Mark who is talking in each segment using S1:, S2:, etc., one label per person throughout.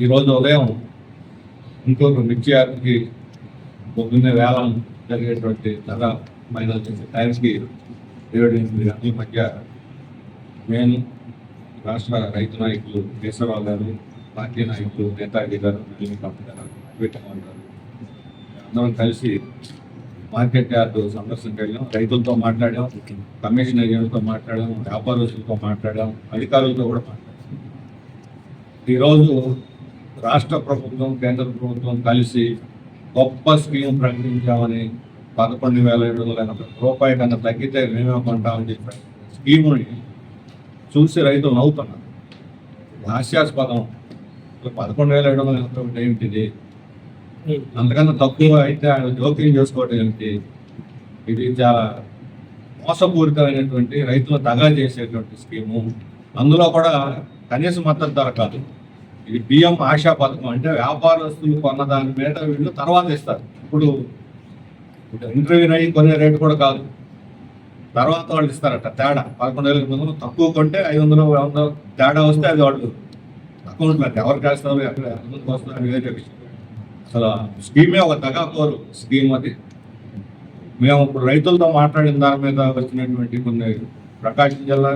S1: ఈరోజు ఉదయం ఇంకొక మిర్చియార్కి పొద్దున్నే వేలం జరిగేటువంటి ధర ఫైనల్ చేసే టైమ్స్కి ఏడు ఎనిమిది గంటల మధ్య నేను రాష్ట్ర రైతు నాయకులు కేశవరావు గారు పార్టీ నాయకులు నేతాజీ గారు నళిని కాపు గారు వెంకటరావు గారు అందరం కలిసి మార్కెట్ యార్డు సందర్శనకు వెళ్ళాం. రైతులతో మాట్లాడాం కమిషన్ ఏజెంట్తో మాట్లాడాం వ్యాపారస్తులతో మాట్లాడాం అధికారులతో కూడా మాట్లాడాం. ఈరోజు రాష్ట్ర ప్రభుత్వం కేంద్ర ప్రభుత్వం కలిసి గొప్ప స్కీమ్ ప్రకటించామని పదకొండు వేల ఏడు వందల ఎనభై రూపాయల కన్నా తగ్గితే మేమే కొంటామని చెప్పి స్కీముని చూసి రైతులు నవ్వుతున్నారు. హాస్యాస్పదం. పదకొండు వేల ఏడు వందల ఎనభై ఒకటి ఏమిటిది? అంతకన్నా తక్కువ అయితే ఆయన జోక్యం చేసుకోవడం ఏమిటి? ఇది చాలా మోసపూరితమైనటువంటి రైతులు తగా చేసేటువంటి స్కీము. అందులో కూడా కనీస మద్దతు ధర కాదు. ఇది బియ్యం ఆశా పథకం అంటే వ్యాపారస్తులు కొన్న దాని మీద వీళ్ళు తర్వాత ఇస్తారు. ఇప్పుడు ఇంటర్వ్యూ అయ్యి కొనే రేటు కూడా కాదు. తర్వాత వాళ్ళు ఇస్తారట తేడా. పదకొండు వేల ఎనిమిది వందలు తక్కువ కొంటే ఐదు వందలు వందలు తేడా వస్తే అది వాళ్ళు అకౌంట్లో ఎవరికి చేస్తారు ఎక్కడ ఎంతమందికి వస్తారు అని విషయం అసలు స్కీమే ఒక తగాకోరు స్కీమ్ అది. మేము ఇప్పుడు రైతులతో మాట్లాడిన దాని మీద వచ్చినటువంటి కొన్ని ప్రకాశం జిల్లా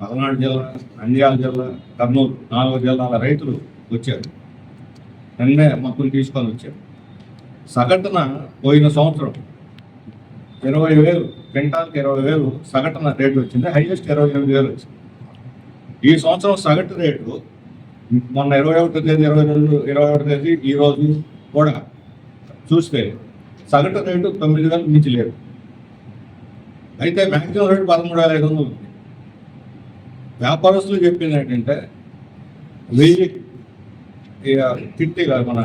S1: పల్నాడు జిల్లా నంద్యాల జిల్లా కర్నూలు నాలుగు జిల్లాల రైతులు వచ్చారు నిన్నే మొత్తం తీసుకొని వచ్చారు సగటున పోయిన సంవత్సరం ఇరవై వేలు క్వింటాల్కి ఇరవై వేలు సగటున రేటు వచ్చింది హైయెస్ట్ ఇరవై ఎనిమిది వేలు వచ్చింది. ఈ సంవత్సరం సగటు రేటు మొన్న ఇరవై ఒకటో తేదీ ఇరవై రెండు ఇరవై ఒకటో తేదీ ఈ రోజు కూడా చూస్తే సగటు రేటు తొమ్మిది వేలు మించి లేదు. అయితే మ్యాక్సిమం రేటు పదమూడు వేల ఐదు వందలు ఉంది. వ్యాపారస్తులు చెప్పింది ఏంటంటే వెయ్యి కిట్టి కాదు మన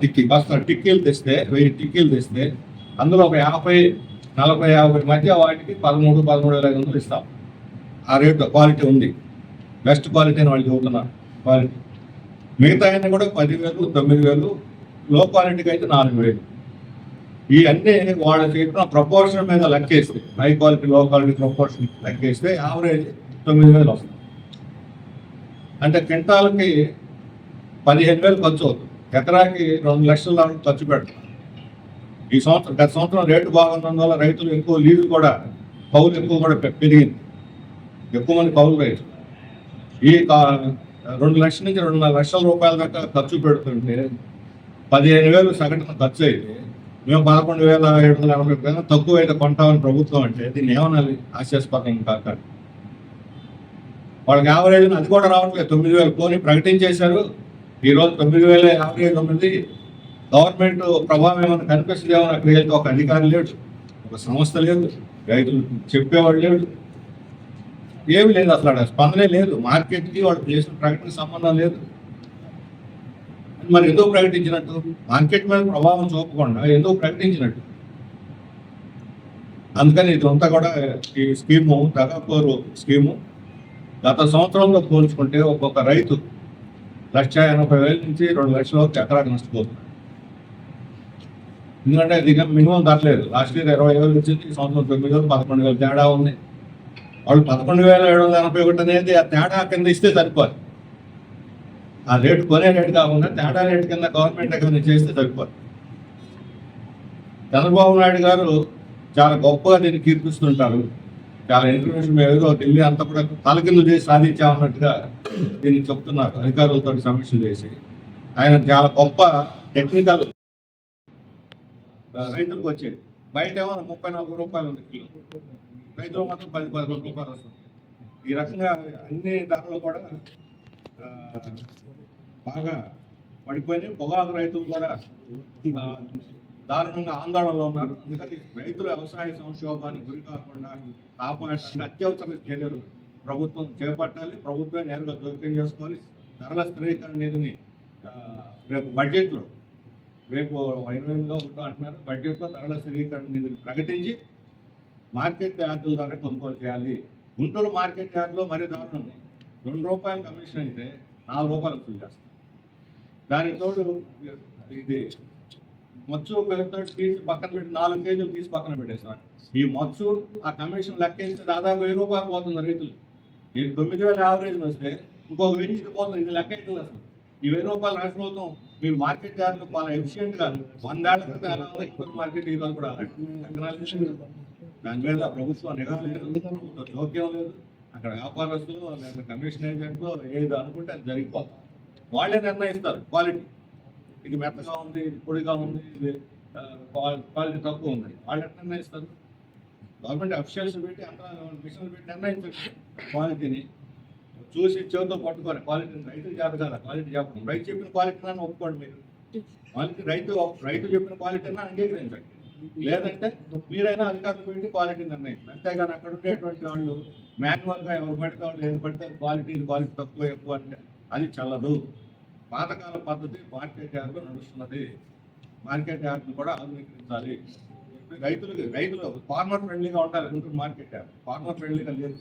S1: టిక్కీ బస్తా టిక్కీలు తెస్తే వెయ్యి టిక్కీలు తెస్తే అందులో ఒక యాభై నలభై యాభై మధ్య వాటికి పదమూడు పదమూడు వేల ఐదు వందలు ఇస్తాం. ఆ రేటు క్వాలిటీ ఉంది. బెస్ట్ క్వాలిటీ అని వాళ్ళు చెబుతున్నారు. క్వాలిటీ. మిగతా అయినా కూడా పదివేలు తొమ్మిది వేలు లో క్వాలిటీకి అయితే నాలుగు వేలు ఈ అన్ని వాళ్ళు చేసిన ప్రపోర్షన్ మీద లెక్కేస్తే high quality low quality proportion లెక్కేస్తే average తొమ్మిది వేలు వస్తుంది అంటే క్వింటాల్కి పదిహేను వేలు ఖర్చు అవుతుంది. ఎకరాకి రెండు లక్షల ఖర్చు పెడతాం. ఈ సంవత్సరం గత సంవత్సరం రేటు బాగున్నందువల్ల రైతులు ఎక్కువ లీజు కూడా కౌలు ఎక్కువ కూడా పె- పెరిగింది. ఎక్కువ మంది కౌలు రైతులు. ఈ రెండు లక్షల నుంచి రెండున్నర లక్షల రూపాయల దాకా ఖర్చు పెడుతుంటే పదిహేను వేలు సగటున ఖర్చు అయితే మేము పదకొండు వేల ఏడు వందల ఎనభై కన్నా తక్కువ అయితే కొంటామని ప్రభుత్వం అంటే దీన్ని ఏమనాలి? ఆశాస్పదం కాక వాళ్ళకి యావరేజ్ అది కూడా రావట్లేదు. తొమ్మిది వేలు పోనీ ప్రకటించేశారు. ఈ రోజు తొమ్మిది వేల యాభై తొమ్మిది గవర్నమెంట్ ప్రభావం ఏమైనా కనిపిస్తుందేమో నాకు వెళ్తే ఒక అధికారి లేడు ఒక సంస్థ లేదు రైతులు చెప్పేవాడు లేడు ఏమి లేదు అసలు ఆడ స్పందనే లేదు. మార్కెట్కి వాళ్ళు చేసిన ప్రకటన సంబంధం లేదు. మరి ఎందుకు ప్రకటించినట్టు? మార్కెట్ మీద ప్రభావం చూపకుండా ఎందుకు ప్రకటించినట్టు? అందుకని ఇదంతా కూడా ఈ స్కీము దగాకోరు స్కీము గత సంవత్సరంలో పోల్చుకుంటే ఒక్కొక్క రైతు లక్ష ఎనభై వేల నుంచి రెండు లక్షల వరకు ఎకరాకు నష్టపోతుంది ఎందుకంటే ఇది మినిమం దాటలేదు లాస్ట్ ఇయర్ ఇరవై వేలు వచ్చింది ఈ సంవత్సరం తొమ్మిది వేలు పదకొండు వేలు తేడా ఉంది. వాళ్ళు పదకొండు వేల ఏడు వందల ఎనభై ఒకటి అనేది ఆ తేడా కింద ఇస్తే సరిపోదు. ఆ రేటు కొనే రేటు కాకుండా తేడా రేటు కింద గవర్నమెంట్ ఎక్కడ చేస్తే సరిపోదు. చంద్రబాబు నాయుడు గారు చాలా గొప్పగా దీన్ని కీర్పిస్తుంటారు చాలా ఇన్ఫర్మేషన్ మేము ఏదో ఢిల్లీ అంతా కూడా తలకిందు చేసి సాధించామన్నట్టుగా దీన్ని చెప్తున్నారు. అధికారులతో సమీక్ష చేసి. ఆయన చాలా గొప్ప టెక్నికల్ రైతులకు వచ్చేది బయట ఏమో ముప్పై నలభై రూపాయలు ఉంది కిలో. రైతులు మాత్రం పది పదకొండు రూపాయలు వస్తుంది. ఈ రకంగా అన్ని ధరలు కూడా బాగా పడిపోయినాయి. పొగాకు రైతులు కూడా దారుణంగా ఆందోళనలో ఉన్నారు. అందుకని రైతుల వ్యవసాయ సంక్షోభానికి గురి కాకుండా కాపాడాల్సిన అత్యవసర చర్యలు ప్రభుత్వం చేపట్టాలి. ప్రభుత్వం నేరుగా జోక్యం చేసుకోవాలి. ధరల స్థిరీకరణ నిధిని రేపు బడ్జెట్లో రేపు వైనగా ఉంటాం అంటున్నారు. బడ్జెట్లో ధరల స్థిరీకరణ నిధిని ప్రకటించి మార్కెట్ యార్డుల ద్వారా కొనుగోలు చేయాలి. గుంటూరు మార్కెట్ యార్డులో మరీ దారుణం. రెండు రూపాయల కమిషన్ అయితే నాలుగు రూపాయలు వసూలు చేస్తాం దానికి తోడు ఇది మచ్చు తీసి పక్కన పెట్టి నాలుగు కేజీలు తీసి పక్కన పెట్టేస్తాడు ఈ మచ్చు ఆ కమిషన్ లెక్కించి దాదాపు వెయ్యి రూపాయలు పోతుంది రైతులు. ఈ తొమ్మిది వేల యావరేజ్ వస్తే ఇంకొక వెయ్యి పోతుంది ఇది లెక్క అవుతుంది అసలు. ఈ వెయ్యి రూపాయలు రాష్ట్ర ప్రభుత్వం మీ మార్కెట్ ధరలు చాలా ఎఫిషియెంట్గా వందేళ్ళ క్రితం ఎలా ఉంది. ఇప్పుడు మార్కెట్ ఈరోజు కూడా దాని మీద ప్రభుత్వం నిఘా లేదు ప్రభుత్వ జోక్యం లేదు. అక్కడ వ్యాపారస్తులు లేదా కమిషన్ ఏజెంట్లు ఏది అనుకుంటే అది జరిగిపోతుంది. వాళ్ళే నిర్ణయిస్తారు క్వాలిటీ. ఇది మెత్తగా ఉంది ఇది పొడిగా ఉంది ఇది క్వాలిటీ తక్కువ ఉంది. వాళ్ళు ఎట్లా నిర్ణయిస్తారు గవర్నమెంట్ అఫీషియల్స్ పెట్టి అంత మిషన్లు పెట్టి నిర్ణయించారు క్వాలిటీని చూసి చెవితో పట్టుకోవాలి. క్వాలిటీని రైతు చేత కదా క్వాలిటీ చెప్పడం రైతు చెప్పిన క్వాలిటీ అని ఒప్పుకోండి మీరు. క్వాలిటీ రైతు రైతు చెప్పిన క్వాలిటీని అంగీకరించండి. లేదంటే మీరైనా అధికారులు పెట్టి క్వాలిటీ నిర్ణయించండి. అంతేగాని అక్కడ ఉండేటువంటి వాళ్ళు మాన్యువల్గా ఎవరు పడితే వాళ్ళు ఏది పడితే క్వాలిటీ క్వాలిటీ తక్కువ ఎక్కువ అంటే అది చల్లదు. పాతకాల పద్ధతి మార్కెట్ యార్డ్లో నడుస్తున్నది. మార్కెట్ యార్డును కూడా ఆధునీకరించాలి. రైతులకి రైతులు ఫార్మర్ ఫ్రెండ్లీగా ఉండాలి గుంటూరు మార్కెట్ యార్డ్. ఫార్మర్ ఫ్రెండ్లీగా లేదు.